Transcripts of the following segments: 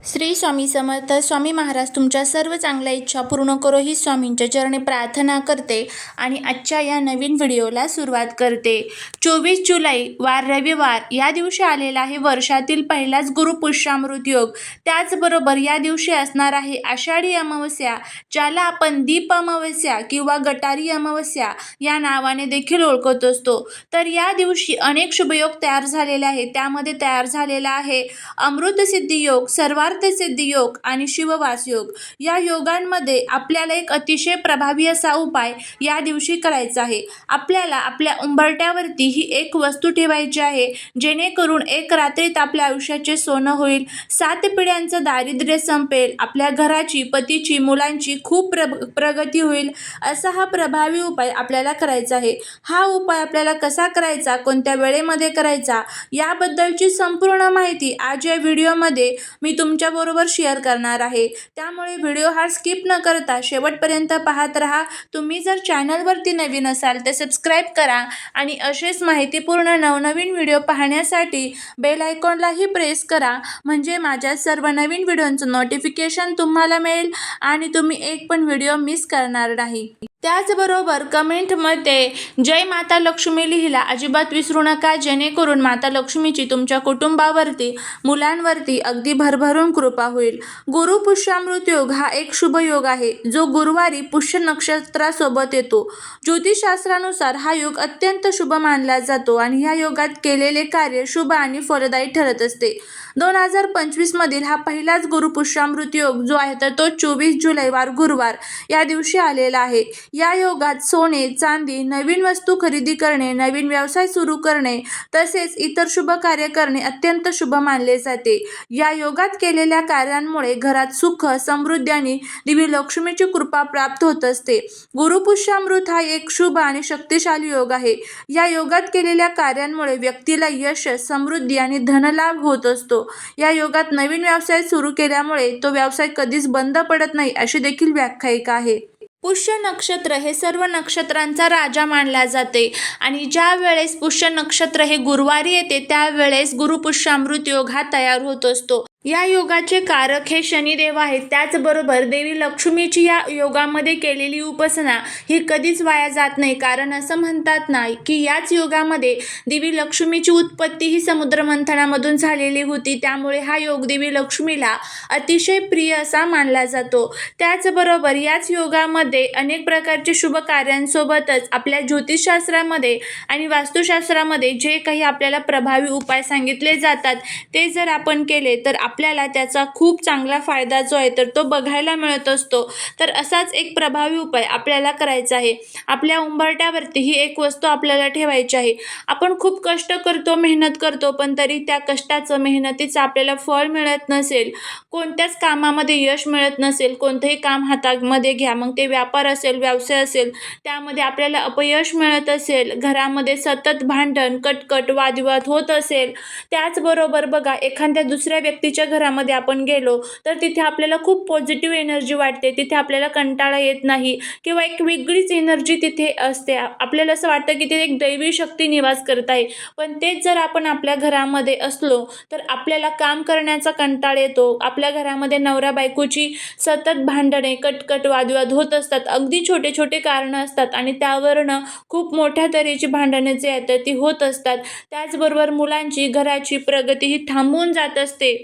श्री स्वामी समर्थ स्वामी महाराज तुमच्या सर्व चांगल्या इच्छा पूर्ण करो ही स्वामींच्या चरणी प्रार्थना करते आणि आजच्या या नवीन व्हिडिओला सुरुवात करते. चोवीस जुलै वार रविवार या दिवशी आलेला आहे वर्षातील पहिलाच गुरुपुष्यामृत योग. त्याचबरोबर या दिवशी असणार आहे आषाढी अमावस्या ज्याला आपण दीप अमावस्या किंवा गटारी अमावस्या या नावाने देखील ओळखत असतो. तर या दिवशी अनेक शुभयोग तयार झालेले आहेत. त्यामध्ये तयार झालेला आहे अमृतसिद्धी योग सर्वात सिद्धी योग आणि शिववास योग या योगांमध्ये आपल्याला एक अतिशय प्रभावी असा उपाय या दिवशी करायचा आहे. आपल्याला आपल्या उंबरट्यावरती ही एक वस्तू ठेवायची आहे जेणेकरून एक रात्रीत आपल्या आयुष्याचे सोनं होईल. सात पिढ्यांचं दारिद्र्य संपेल आपल्या घराची पतीची मुलांची खूप प्र प्रगती होईल असा हा प्रभावी उपाय आपल्याला करायचा आहे. हा उपाय आपल्याला कसा करायचा कोणत्या वेळेमध्ये करायचा याबद्दलची संपूर्ण माहिती आज या व्हिडिओमध्ये मी तुम तुमच्याबरोबर शेअर करणार आहे. त्यामुळे व्हिडिओ हा स्किप न करता शेवटपर्यंत पाहत राहा. तुम्ही जर चॅनलवरती नवीन असाल तर सबस्क्राईब करा आणि असेच माहितीपूर्ण नवनवीन व्हिडिओ पाहण्यासाठी बेल आयकॉनलाही प्रेस करा. म्हणजे माझ्या सर्व नवीन व्हिडिओंचं नोटिफिकेशन तुम्हाला मिळेल आणि तुम्ही एक पण व्हिडिओ मिस करणार नाही. त्याचबरोबर कमेंटमध्ये जय माता लक्ष्मी लिहिला अजिबात विसरू नका जेणेकरून माता लक्ष्मीची तुमच्या कुटुंबावरती मुलांवरती अगदी भरभरून कृपा होईल. गुरु पुष्यामृत योग हा एक शुभ योग आहे जो गुरुवारी पुष्य नक्षत्रासोबत येतो. ज्योतिषशास्त्रानुसार हा योग अत्यंत शुभ मानला जातो आणि ह्या योगात केलेले कार्य शुभ आणि फलदायी ठरत असते. दोन हजार पंचवीसमधील हा पहिलाच गुरुपुष्यामृत योग जो आहे तर तो चोवीस जुलै वार गुरुवार या दिवशी आलेला आहे. या योगात सोने चांदी नवीन वस्तू खरेदी करणे नवीन व्यवसाय सुरू करणे तसेच इतर शुभ कार्य करणे अत्यंत शुभ मानले जाते. या योगात केलेल्या कार्यांमुळे घरात सुख समृद्धी आणि देवी लक्ष्मीची कृपा प्राप्त होत असते. गुरुपुष्यामृत हा एक शुभ आणि शक्तिशाली योग आहे. या योगात केलेल्या कार्यांमुळे व्यक्तीला यश समृद्धी आणि धनलाभ होत असतो. या योगात नवीन व्यवसाय सुरू केल्यामुळे तो व्यवसाय कधीच बंद पडत नाही अशी देखील व्याख्यायिका आहे. पुष्य नक्षत्र हे सर्व नक्षत्रांचा राजा मानला जाते आणि ज्या वेळेस पुष्य नक्षत्र हे गुरुवारी येते त्यावेळेस गुरुपुष्यामृत योग हा तयार होत असतो. या योगाचे कारक हे शनिदेव आहेत. त्याचबरोबर देवी लक्ष्मीची या योगामध्ये केलेली उपासना ही कधीच वाया जात नाही. कारण असं म्हणतात ना की याच योगामध्ये देवी लक्ष्मीची उत्पत्ती ही समुद्रमंथनामधून झालेली होती. त्यामुळे हा योग देवी लक्ष्मीला अतिशय प्रिय असा मानला जातो. त्याचबरोबर याच योगामध्ये अनेक प्रकारचे शुभ कार्यांसोबतच आपल्या ज्योतिषशास्त्रामध्ये आणि वास्तुशास्त्रामध्ये जे काही आपल्याला प्रभावी उपाय सांगितले जातात ते जर आपण केले तर आप आपल्याला त्याचा खूप चांगला फायदा जो आहे तर तो बघायला मिळत असतो. तर असाच एक प्रभावी उपाय आपल्याला करायचा आहे. आपल्या उंबरट्यावरती ही एक वस्तू आपल्याला ठेवायची आहे. आपण खूप कष्ट करतो मेहनत करतो पण तरी त्या कष्टाचं मेहनतीचं आपल्याला फळ मिळत नसेल कोणत्याच कामामध्ये यश मिळत नसेल कोणतंही काम हातामध्ये घ्या मग ते व्यापार असेल व्यवसाय असेल त्यामध्ये आपल्याला अपयश मिळत असेल घरामध्ये सतत भांडण कटकट वादविवाद होत असेल त्याचबरोबर बघा एखाद्या दुसऱ्या व्यक्तीच्या घरामध्ये आपण गेलो तर तिथे आपल्याला खूप पॉझिटिव्ह एनर्जी वाटते. तिथे आपल्याला कंटाळा येत नाही किंवा एक वेगळीच एनर्जी तिथे असते. आपल्याला असं वाटतं की तिथे एक दैवी शक्ती निवास करत आहे. पण तेच जर आपण आपल्या घरामध्ये असलो तर आपल्याला काम करण्याचा कंटाळा येतो. आपल्या घरामध्ये नवरा बायकोची सतत भांडणे कटकट वादविवाद होत असतात. अगदी छोटे छोटे कारणं असतात आणि त्यावरनं खूप मोठ्या तऱ्हेची भांडणे जे आहेत ती होत असतात. त्याचबरोबर मुलांची घराची प्रगती ही थांबून जात असते.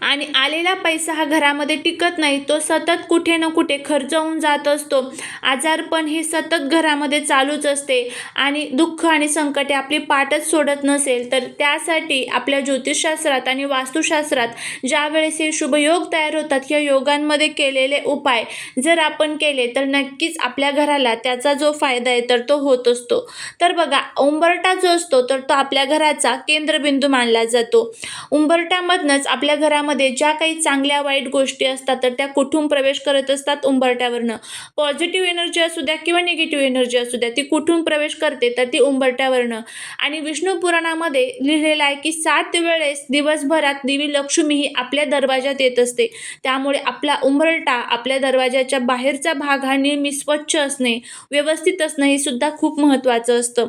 आणि आलेला पैसा हा घरामध्ये टिकत नाही तो सतत कुठे ना कुठे खर्च होऊन जात असतो. आजारपण हे सतत घरामध्ये चालूच असते आणि दुःख आणि संकटे आपली पाठच सोडत नसेल तर त्यासाठी आपल्या ज्योतिषशास्त्रात आणि वास्तुशास्त्रात ज्यावेळेस हे शुभयोग तयार होतात या योगांमध्ये केलेले उपाय जर आपण केले तर नक्कीच आपल्या घराला त्याचा जो फायदा आहे तर तो होत असतो. तर बघा उंबरटा जो असतो तर तो आपल्या घराचा केंद्रबिंदू मानला जातो. उंबरट्यामधनंच आपल्या घरामध्ये ज्या काही चांगल्या वाईट गोष्टी असतात तर त्या कुठून प्रवेश करत असतात? उंबरट्यावरनं पॉझिटिव्ह एनर्जी असू द्या किंवा निगेटिव्ह एनर्जी असू द्या ती कुठून प्रवेश करते? तर ती उंबरट्यावरनं आणि विष्णू पुराणामध्ये लिहिलेलं आहे की सात वेळेस दिवसभरात देवी लक्ष्मी ही आपल्या दरवाजात येत असते. त्यामुळे आपला उंबरटा आपल्या दरवाजाच्या बाहेरचा भाग हा नेहमी स्वच्छ असणे व्यवस्थित असणं हे सुद्धा खूप महत्त्वाचं असतं.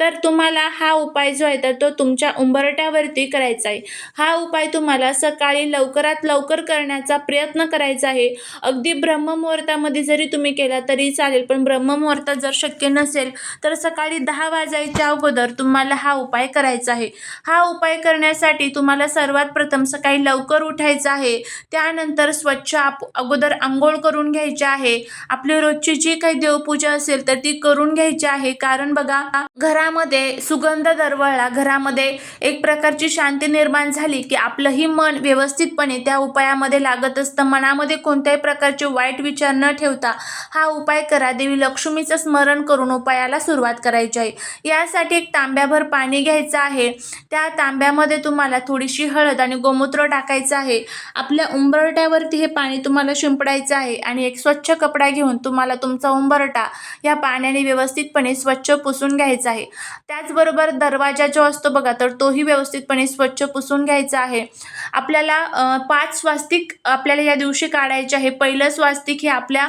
तर तुम्हाला हा उपाय जो आहे तर तो तुमच्या उंबरट्यावरती करायचा आहे. हा उपाय तुम्हाला सकाळी सकाळी लवकरात लवकर करण्याचा प्रयत्न करायचा आहे. अगदी ब्रह्ममुहूर्तामध्ये जरी तुम्ही केला तरी चालेल पण ब्रह्ममुहूर्तात जर शक्य नसेल तर सकाळी दहा वाजायच्या अगोदर तुम्हाला हा उपाय करायचा आहे. हा उपाय करण्यासाठी तुम्हाला सर्वात प्रथम सकाळी लवकर उठायचं आहे. त्यानंतर स्वच्छ आप अगोदर आंघोळ करून घ्यायची आहे. आपली रोजची जी काही देवपूजा असेल तर ती करून घ्यायची आहे. कारण बघा घरामध्ये सुगंध दरवळला. घरामध्ये एक प्रकारची शांती निर्माण झाली की आपलंही मन व्यवस्थितपणे त्या उपायामध्ये लागत असतं. मनामध्ये कोणत्याही प्रकारचे वाईट विचार न ठेवता हा उपाय करा. देवी लक्ष्मीचं स्मरण करून उपायाला सुरुवात करायची आहे. यासाठी एक तांब्याभर पाणी घ्यायचं आहे. त्या तांब्यामध्ये तुम्हाला थोडीशी हळद आणि गोमूत्र टाकायचं आहे. आपल्या उंबरट्यावरती हे पाणी तुम्हाला शिंपडायचं आहे आणि एक स्वच्छ कपडा घेऊन तुम्हाला तुमचा उंबरटा या पाण्याने व्यवस्थितपणे स्वच्छ पुसून घ्यायचा आहे. त्याचबरोबर दरवाजा जो असतो बघा तर तोही व्यवस्थितपणे स्वच्छ पुसून घ्यायचा आहे. आप आपल्याला पाच स्वास्तिक आपल्याला या दिवशी काढायचे आहे. पहिलं स्वास्तिक हे आपल्या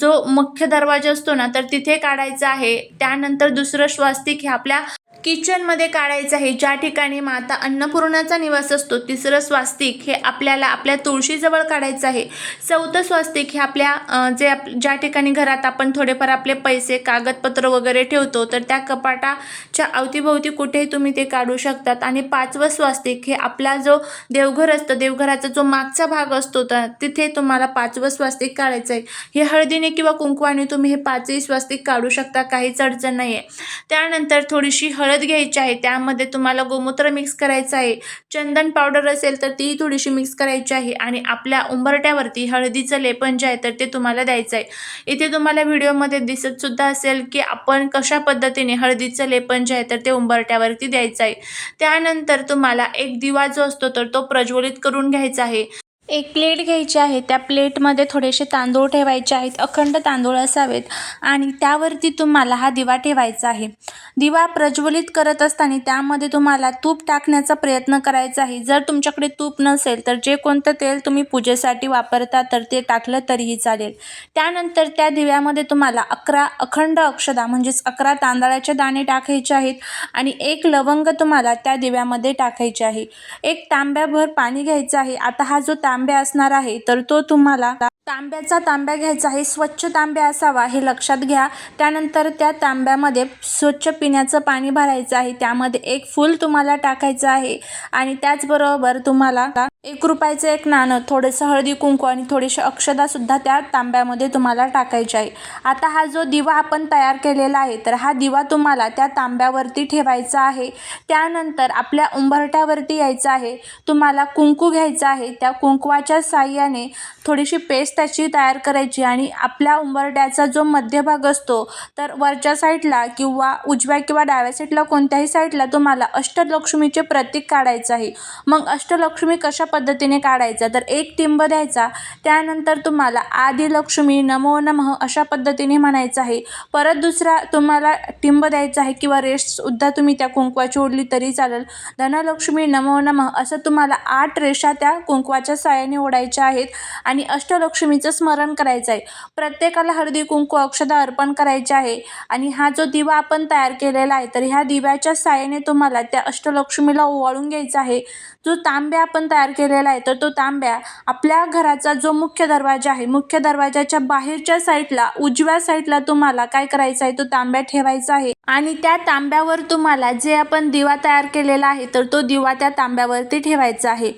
जो मुख्य दरवाजा असतो ना तर तिथे काढायचं आहे. त्यानंतर दुसरं स्वास्तिक हे आपल्या किचनमध्ये काढायचं आहे. ज्या ठिकाणी माता अन्नपूर्णाचा निवास असतो तिसरं स्वास्तिक हे आपल्याला आपल्या तुळशीजवळ काढायचं आहे. चौथं स्वास्तिक हे आपल्या जे आप ज्या ठिकाणी घरात आपण थोडेफार आपले पैसे कागदपत्र वगैरे ठेवतो तर त्या कपाटाच्या अवतीभोवती कुठेही तुम्ही ते काढू शकतात. आणि पाचवं स्वास्तिक हे आपला जो देवघर असतं देवघराचा जो मागचा भाग असतो तर तिथे तुम्हाला पाचवं स्वास्तिक काढायचं आहे. हे हळदीने किंवा कुंकवाने तुम्ही हे पाचही स्वास्तिक काढू शकता काहीच अडचण नाही आहे त्यानंतर थोडीशी हळद घ्यायची आहे त्यामध्ये तुम्हाला गोमूत्र मिक्स करायचं आहे. चंदन पावडर असेल तर तीही थोडीशी मिक्स करायची आहे आणि आपल्या उंबरट्यावरती हळदीचं लेपन जे आहे तर ते तुम्हाला द्यायचं आहे. इथे तुम्हाला व्हिडिओमध्ये दिसत सुद्धा असेल की आपण कशा पद्धतीने हळदीचं लेपन जे आहे तर ते उंबरट्यावरती द्यायचं आहे. त्यानंतर तुम्हाला एक दिवा जो असतो तर तो प्रज्वलित करून घ्यायचा आहे. एक प्लेट घ्यायची आहे. त्या प्लेटमध्ये थोडेसे तांदूळ ठेवायचे आहेत. अखंड तांदूळ असावेत. आणि त्यावरती तुम्हाला हा दिवा ठेवायचा आहे. दिवा प्रज्वलित करत असताना त्यामध्ये तुम्हाला तूप टाकण्याचा प्रयत्न करायचा आहे. जर तुमच्याकडे तूप नसेल तर जे कोणतं तेल तुम्ही पूजेसाठी वापरता तर ते टाकलं तरीही चालेल. त्यानंतर त्या दिव्यामध्ये तुम्हाला अकरा अखंड अक्षदा म्हणजेच अकरा तांदळाचे दाणे टाकायचे आहेत. आणि एक लवंग तुम्हाला त्या दिव्यामध्ये टाकायचे आहे. एक तांब्याभर पाणी घ्यायचं आहे. आता हा जो तांब्या असणार आहे तर तो तुम्हाला तांब्याचा तांब्या घ्यायचा आहे स्वच्छ तांब्या असावा हे लक्षात घ्या. त्यानंतर त्या तांब्यामध्ये स्वच्छ पिण्याचं पाणी भरायचं आहे. त्यामध्ये एक फूल तुम्हाला टाकायचं आहे आणि त्याचबरोबर तुम्हाला एक रुपयाचं एक नाणं थोडंसं हळदी कुंकू आणि थोडीशी अक्षदासुद्धा त्या तांब्यामध्ये तुम्हाला टाकायचे आहे. आता हा जो दिवा आपण तयार केलेला आहे तर हा दिवा तुम्हाला त्या तांब्यावरती ठेवायचा आहे. त्यानंतर आपल्या उंबरट्यावरती यायचं आहे. तुम्हाला कुंकू घ्यायचं आहे. त्या कुंकवाच्या साह्याने थोडीशी पेस्ट त्याची तयार करायची आणि आपल्या उंबरट्याचा जो मध्यभाग असतो तर वरच्या साईडला किंवा उजव्या किंवा डाव्या साईडला कोणत्याही साईडला तुम्हाला अष्टलक्ष्मीचे प्रतीक काढायचं आहे. मग अष्टलक्ष्मी कशा पद्धतीने काढायचा? तर एक टिंब द्यायचा त्यानंतर तुम्हाला आदिलक्ष्मी नमो नमः अशा पद्धतीने म्हणायचं आहे. परत दुसरा तुम्हाला टिंब द्यायचा आहे किंवा रेषसुद्धा तुम्ही त्या कुंकवाची ओढली तरी चालेल. धनलक्ष्मी नमो नमः असं तुम्हाला आठ रेषा त्या कुंकवाच्या साहाय्याने ओढायच्या आहेत. आणि अष्टलक्ष्मी लक्ष्मीचं स्मरण करायचं आहे. प्रत्येकाला हळदी कुंकू अक्षदा अर्पण करायचे आहे. आणि हा जो दिवा आपण तयार केलेला आहे तर ह्या दिव्याच्या साह्याने तुम्हाला त्या अष्टलक्ष्मीला ओवाळून घ्यायचा आहे. जो तांब्या आपण तयार केलेला आहे तर तो तांब्या आपल्या घराचा जो मुख्य दरवाजा आहे मुख्य दरवाजाच्या बाहेरच्या साईडला उजव्या साईडला तुम्हाला काय करायचं आहे तो तांब्या ठेवायचा आहे. आणि त्या तांब्यावर तुम्हाला जे आपण दिवा तयार केलेला आहे तर तो दिवा त्या तांब्यावरती ठेवायचा आहे.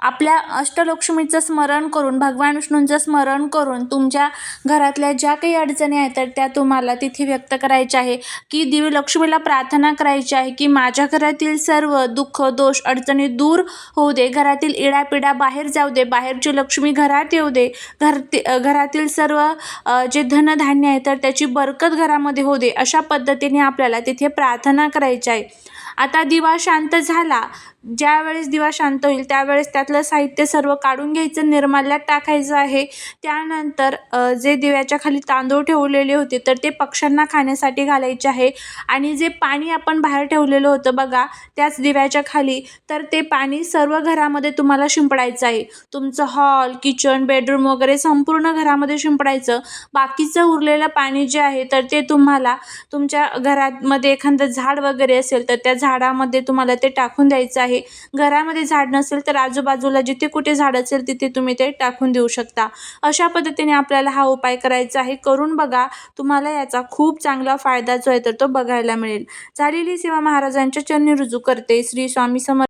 आपल्या अष्टलक्ष्मीचं स्मरण करून भगवान विष्णूंचं स्मरण करून तुमच्या घरातल्या ज्या काही अडचणी आहेत तर त्या तुम्हाला तिथे व्यक्त करायच्या आहे. की देवी लक्ष्मीला प्रार्थना करायची आहे की माझ्या घरातील सर्व दुःख दोष अडचणी दूर होऊ दे. घरातील इडापिडा बाहेर जाऊ दे. बाहेरची लक्ष्मी घरात येऊ दे. घर घरातील सर्व जे धनधान्य आहे तर त्याची बरकत घरामध्ये होऊ दे. अशा पद्धतीने आपल्याला तिथे प्रार्थना करायची आहे. आता दिवा शांत झाला. ज्यावेळेस दिवा शांत होईल त्यावेळेस त्यातलं साहित्य सर्व काढून घ्यायचं निर्माल्यात टाकायचं आहे. त्यानंतर जे दिव्याच्या खाली तांदूळ ठेवलेले होते तर ते पक्ष्यांना खाण्यासाठी घालायचे आहे. आणि जे पाणी आपण बाहेर ठेवलेलं होतं बघा त्याच दिव्याच्या खाली तर ते पाणी सर्व घरामध्ये तुम्हाला शिंपडायचं आहे. तुमचं हॉल किचन बेडरूम वगैरे संपूर्ण घरामध्ये शिंपडायचं. बाकीचं उरलेलं पाणी जे आहे तर ते तुम्हाला तुमच्या घरामध्ये एखादं झाड वगैरे असेल तर त्या झाडामध्ये तुम्हाला ते टाकून द्यायचं आहे. आहे. घरामध्ये झाड नसेल तर आजूबाजूला जिथे कुठे झाड असेल तिथे तुम्ही ते टाकून देऊ शकता. अशा पद्धतीने आपल्याला हा उपाय करायचा आहे. करून बघा तुम्हाला याचा खूप चांगला फायदा जो आहे तर तो बघायला मिळेल. झालेली सेवा महाराजांच्या चरणी रुजू करते. श्री स्वामी समर्थ